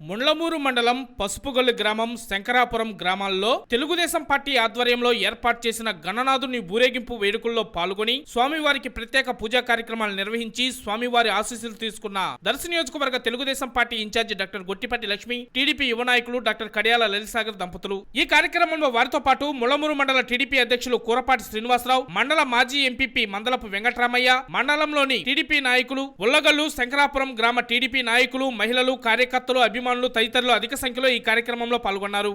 ముండ్లమూరు మండలం పసుపుగల్లు గ్రామం శంకరాపురం గ్రామాల్లో తెలుగుదేశం పార్టీ ఆధ్వర్యంలో ఏర్పాటు చేసిన గణనాథుని ఊరేగింపు వేడుకల్లో పాల్గొని స్వామివారికి ప్రత్యేక పూజా కార్యక్రమాలు నిర్వహించి స్వామివారి ఆశీస్సులు తీసుకున్న దర్శి నియోజకవర్గ Telugudesam party incharge doctor Gottipati Lakshmi TDP యువ నాయకులు డాక్టర్ కడియాల లలిసాగర్ దంపతులు. ఈ కార్యక్రమంలో వారితో పాటు ముళ్ళమూరు మండల టీడీపీ అధ్యక్షులు కూరపాటి శ్రీనివాసరావు మండల మాజీ ఎంపీపీ మందలపు వెంకటరామయ్య మండలంలోని టీడీపీ నాయకులు ఉల్లగల్లు శంకరాపురం గ్రామ టీడీపీ నాయకులు మహిళలు కార్యకర్తలు అభిమానులు తదితరులు అధిక సంఖ్యలో ఈ కార్యక్రమంలో పాల్గొన్నారు.